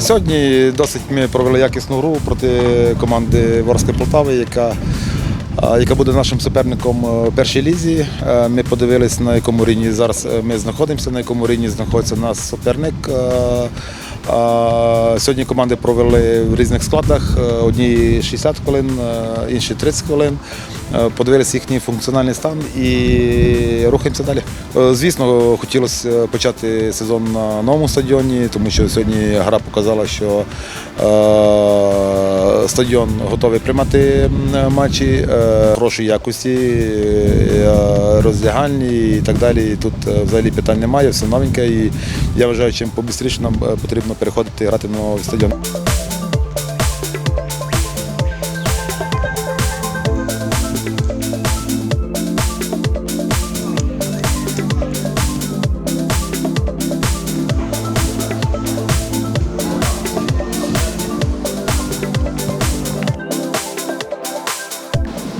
Сьогодні досить ми провели якісну гру проти команди Ворської Полтави, яка, яка буде нашим суперником е, у першій лізі. Е, Ми подивились, на якому рівні зараз е, ми знаходимося, на якому рівні знаходиться наш суперник. Е, Сьогодні команди провели в різних складах. Е, Одні 60 хвилин, е, інші 30 хвилин. Е, Подивилися їхній функціональний стан і рухаємося далі. Е, Звісно, хотілося почати сезон на новому стадіоні, тому що сьогодні гра показала, що е, стадіон готовий приймати матчі е, хорошої якості, е, роздягальні і так далі. Тут е, взагалі питань немає, все новеньке. І я вважаю, чим побистріше нам е, потрібно переходити грати на новий стадіон.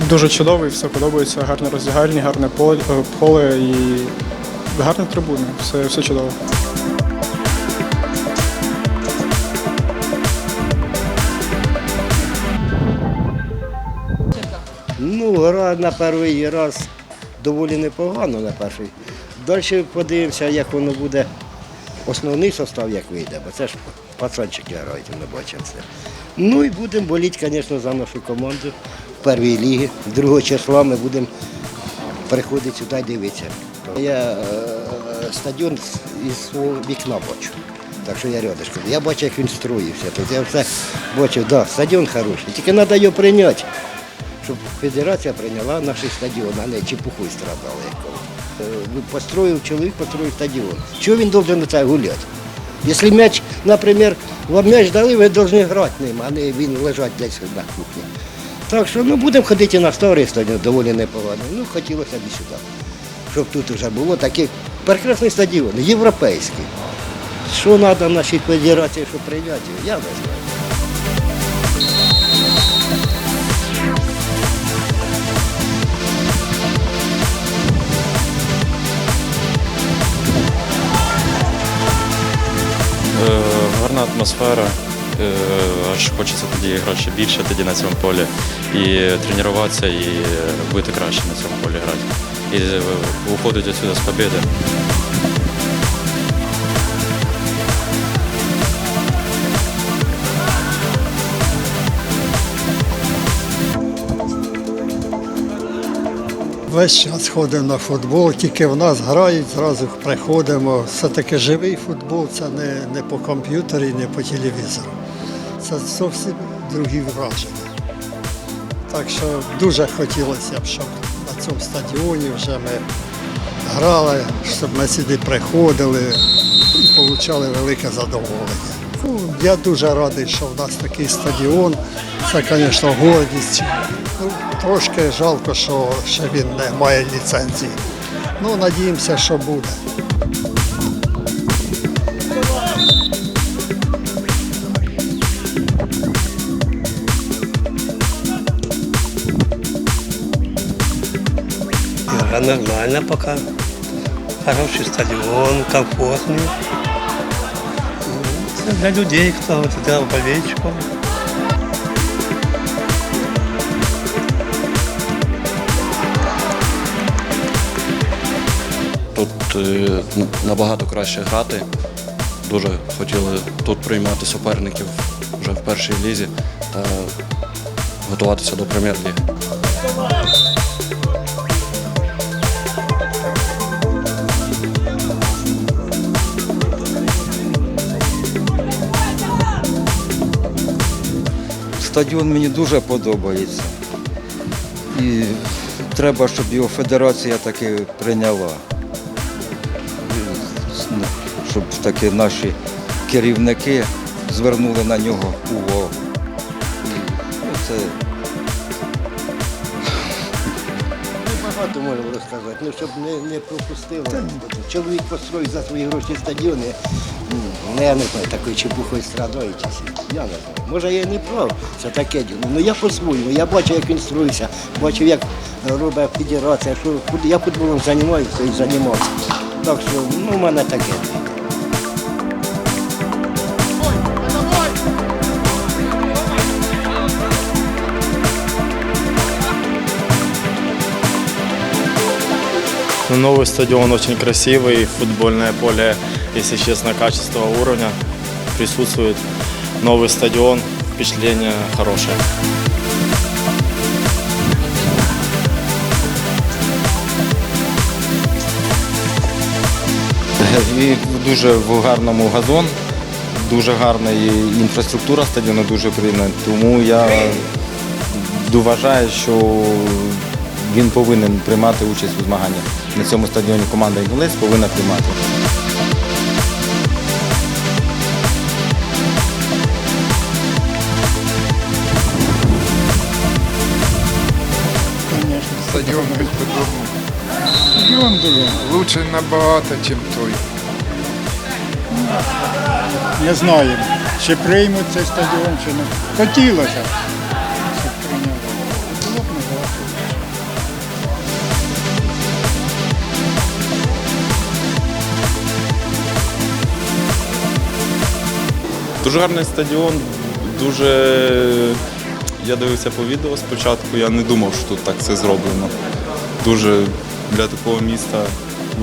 Дуже чудовий, все подобається, гарне роздягальні, гарне е, поле і гарні трибуни. Все, все чудово. Ну, гра на перший раз доволі непогано на перший. Далі подивимося, як воно буде. Основний состав як вийде, бо це ж пацанчики грають, ми бачимо це. Ну і будемо боліти, звісно, за нашу команду першій лігі. 2 числа ми будемо приходити сюди дивитися. Я е, стадіон із свого вікна бачу. Так що я рядышком. Я бачу, як він строївся. Тобто я все бачив, да, стадіон хороший. Тільки треба його прийняти щоб федерація прийняла наш стадіон, а не чепухою страдала. як. Е, Построїв чоловік, построїв стадіон. Чого він повинен це гуляти? Якщо м'яч, наприклад, вам м'яч дали, ви повинні грати ним, а не він лежать десь на кухні. Так що ну, будемо ходити на старий стадіон, доволі непогано. Ну, хотілося б і сюди. Щоб тут вже було такий прекрасний стадіон, європейський. Що треба нашій федерації, щоб прийняти, я не знаю. Е, Гарна атмосфера. Е, Аж хочеться тоді ще більше тоді на цьому полі. І тренуватися, і бути краще на цьому полі грати. І е, виходити відсюди з побіди. Весь час ходимо на футбол, тільки в нас грають, зразу приходимо. Все-таки живий футбол, це не, не по комп'ютері, не по телевізору. Це зовсім другі враження. Так що дуже хотілося б, щоб на цьому стадіоні вже ми грали, щоб ми сюди приходили і отримали велике задоволення. Ну, я дуже радий, що в нас такий стадіон. Це, звісно, гордість. Ну, трошки жалко, що ще він не має ліцензії. Ну, надіємося, що буде. Нормально пока. Хороший стадион, комфортный. Ну, это Для людей, кто вот для болельщиков. Тут е, набагато краще грати. Дуже хотіли тут приймати суперників вже в першій лізі та готуватися до прем'єр-ліги. Стадіон мені дуже подобається. І треба, щоб його федерація таки прийняла. Щоб таки наші керівники звернули на нього увагу. Це Багато можна розказати, ну щоб не, не пропустили. Чоловік построїв за свої гроші стадіони. Ну, я не знаю, такою чепухою страдають. Я не знаю. Може я не прав, це таке діло. Ну я по-своєму, я бачу, як він строїться, бачив, як робить федерація, що я футболом займаюся і займався. Так що ну, в мене таке. Ну, Новый стадион очень красивый, футбольное поле, если честно, качество уровня присутствует. Новый стадион, впечатление хорошее. І дуже в гарному газон, дуже гарна і інфраструктура стадіону дуже приємна. Тому я вважаю, що він повинен приймати участь у змаганнях. На цьому стадіоні команда Інгулець повинна приймати. Стадіон безподобний. Стадіон дуже лучше набагато, ніж той. Не знаю, чи приймуть цей стадіон, чи не. Хотілося, Дуже гарний стадіон, дуже. Я дивився по відео спочатку, я не думав, що тут так все зроблено. Дуже для такого міста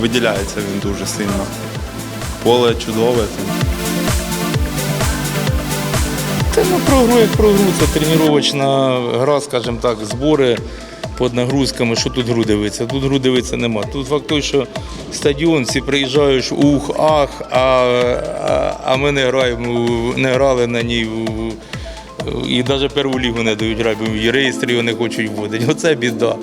виділяється він дуже сильно. Поле чудове. Та ну про гру як про гру, це тренувачна гра, скажімо так, збори під нагрузками. Що тут гру дивиться? Тут гру дивиться нема. Тут факт той, що стадіон, всі приїжджаєш, ух, ах, а, а, а ми не граємо, не грали на ній. І навіть перву лігу не дають грати, і реєстри реєстрів не хочуть вводити. Оце біда.